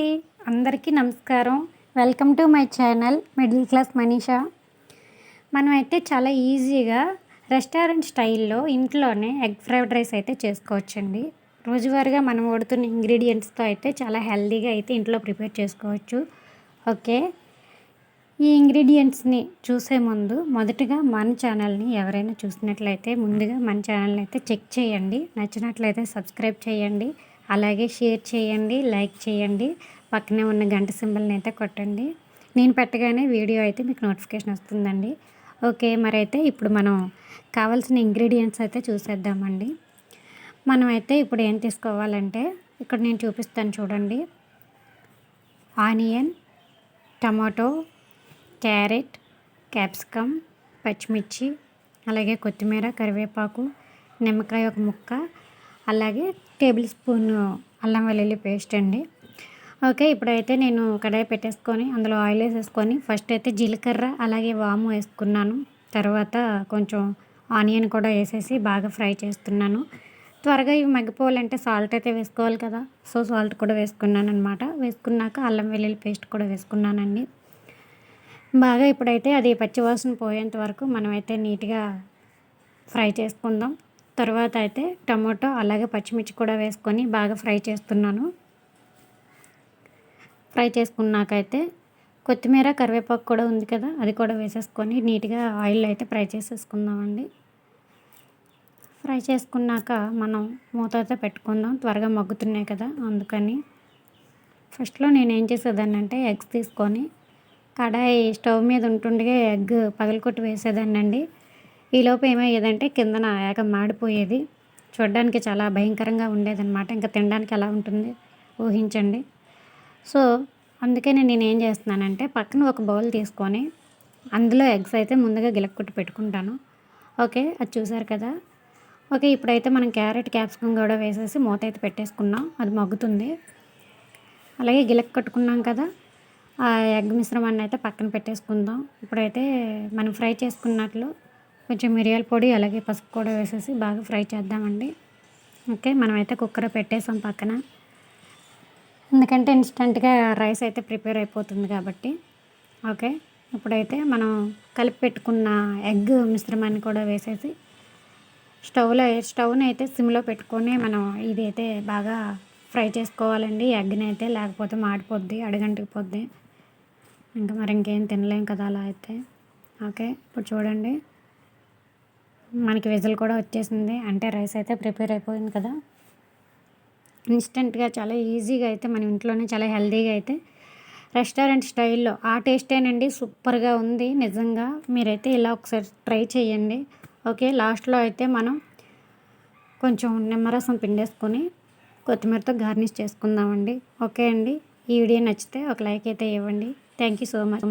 అండి. అందరికీ నమస్కారం. Welcome to my channel middle class Manisha. మనం అయితే చాలా ఈజీగా రెస్టారెంట్ స్టైల్లో ఇంట్లోనే ఎగ్ ఫ్రైడ్ రైస్ అయితే చేసుకోవచ్చండి. రోజువారీగా మనం వాడుతున్న ఇంగ్రీడియంట్స్తో అయితే చాలా హెల్దీగా అయితే ఇంట్లో ప్రిపేర్ చేసుకోవచ్చు. ఓకే? ఈ ఇంగ్రీడియంట్స్ని చూసే ముందు మొదటగా మన ఛానల్ని ఎవరైనా చూసినట్లయితే ముందుగా మన ఛానల్ని అయితే చెక్ చేయండి. నచ్చినట్లయితే సబ్స్క్రైబ్ చేయండి. అలాగే షేర్ చేయండి లైక్ చేయండి. పక్కనే ఉన్న గంట సింబల్ని అయితే కొట్టండి. నేను పెట్టగానే వీడియో అయితే మీకు నోటిఫికేషన్ వస్తుందండి. ఓకే మరి అయితే ఇప్పుడు మనం కావాల్సిన ఇంగ్రీడియంట్స్ అయితే చూసేద్దామండి. మనం అయితే ఇప్పుడు ఏం తీసుకోవాలంటే ఇక్కడ నేను చూపిస్తాను చూడండి. ఆనియన్ టమాటో క్యారెట్ క్యాప్సికమ్ పచ్చిమిర్చి అలాగే కొత్తిమీర కరివేపాకు నిమ్మకాయ ఒక ముక్క అలాగే టేబుల్ స్పూన్ అల్లం వెల్లుల్లి పేస్ట్ అండి. ఓకే ఇప్పుడైతే నేను కడాయి పెట్టేసుకొని అందులో ఆయిల్ వేసేసుకొని ఫస్ట్ అయితే జీలకర్ర అలాగే వాము వేసుకున్నాను. తర్వాత కొంచెం ఆనియన్ కూడా వేసేసి బాగా ఫ్రై చేస్తున్నాను. త్వరగా ఇవి మగ్గిపోవాలంటే సాల్ట్ అయితే వేసుకోవాలి కదా. సో సాల్ట్ కూడా వేసుకున్నాను అనమాట వేసుకున్నాక అల్లం వెల్లుల్లి పేస్ట్ కూడా వేసుకున్నానండి. బాగా ఇప్పుడైతే అది పచ్చివాసన పోయేంత వరకు మనమైతే నీట్గా ఫ్రై చేసుకుందాం. తర్వాత అయితే టమాటో అలాగే పచ్చిమిర్చి కూడా వేసుకొని బాగా ఫ్రై చేస్తున్నాను. ఫ్రై చేసుకున్నాకైతే కొత్తిమీర కరివేపాకు కూడా ఉంది కదా అది కూడా వేసేసుకొని నీట్గా ఆయిల్ అయితే ఫ్రై చేసేసుకుందామండి. ఫ్రై చేసుకున్నాక మనం మూత అయితే పెట్టుకుందాం త్వరగా మగ్గుతున్నాయి కదా అందుకని. ఫస్ట్లో నేను ఏం చేసేదాన్ని అంటే ఎగ్స్ తీసుకొని కడాయి స్టవ్ మీద ఉంటుండగా ఎగ్ పగలకొట్టి వేసేదాన్ని అండి ఈలోపు ఏమయ్యేదంటే కిందన ఏక మాడిపోయేది. చూడడానికి చాలా భయంకరంగా ఉండేదన్నమాట. ఇంకా తినడానికి ఎలా ఉంటుంది? ఊహించండి. సో అందుకనే నేను ఏం చేస్తున్నానంటే పక్కన ఒక బౌల్ తీసుకొని అందులో ఎగ్స్ అయితే ముందుగా గిలక్కొట్టి పెట్టుకుంటాను. ఓకే అది చూసారు కదా? ఓకే ఇప్పుడైతే మనం క్యారెట్ క్యాప్సికమ్ కూడా వేసేసి మూత అయితే పెట్టేసుకున్నాం. అది మగ్గుతుంది. అలాగే గిలక్ కట్టుకున్నాం కదా? ఆ ఎగ్ మిశ్రమాన్ని అయితే పక్కన పెట్టేసుకుందాం. ఇప్పుడైతే మనం ఫ్రై చేసుకున్నట్లు కొంచెం మిరియాల పొడి అలాగే పసుపు కూడా వేసేసి బాగా ఫ్రై చేద్దామండి. ఓకే మనమైతే కుక్కర్ పెట్టేసాం పక్కన. ఎందుకంటే ఇన్స్టెంట్గా రైస్ అయితే ప్రిపేర్ అయిపోతుంది కాబట్టి. ఓకే ఇప్పుడైతే మనం కలిపి పెట్టుకున్న ఎగ్ మిశ్రమాన్ని కూడా వేసేసి స్టవ్లో స్టవ్ని అయితే సిమ్లో పెట్టుకొని మనం ఇది అయితే బాగా ఫ్రై చేసుకోవాలండి. ఎగ్ని అయితే లేకపోతే మాడిపోద్ది అడగంటికి పోద్ది ఇంకా మరి ఇంకేం తినలేం కదా అలా అయితే. ఓకే ఇప్పుడు చూడండి. మనకి విజిల్ కూడా వచ్చేసింది. అంటే రైస్ అయితే ప్రిపేర్ అయిపోయింది కదా. ఇన్స్టెంట్గా చాలా ఈజీగా అయితే మన ఇంట్లోనే చాలా హెల్దీగా అయితే రెస్టారెంట్ స్టైల్లో ఆ టేస్టేనండి సూపర్గా ఉంది నిజంగా. మీరైతే ఇలా ఒకసారి ట్రై చేయండి. ఓకే లాస్ట్లో అయితే మనం కొంచెం నిమ్మరసం పిండేసుకొని కొత్తిమీరతో గార్నిష్ చేసుకుందామండి. ఓకే అండి. ఈ వీడియో నచ్చితే ఒక లైక్ అయితే ఇవ్వండి. Thank you so much.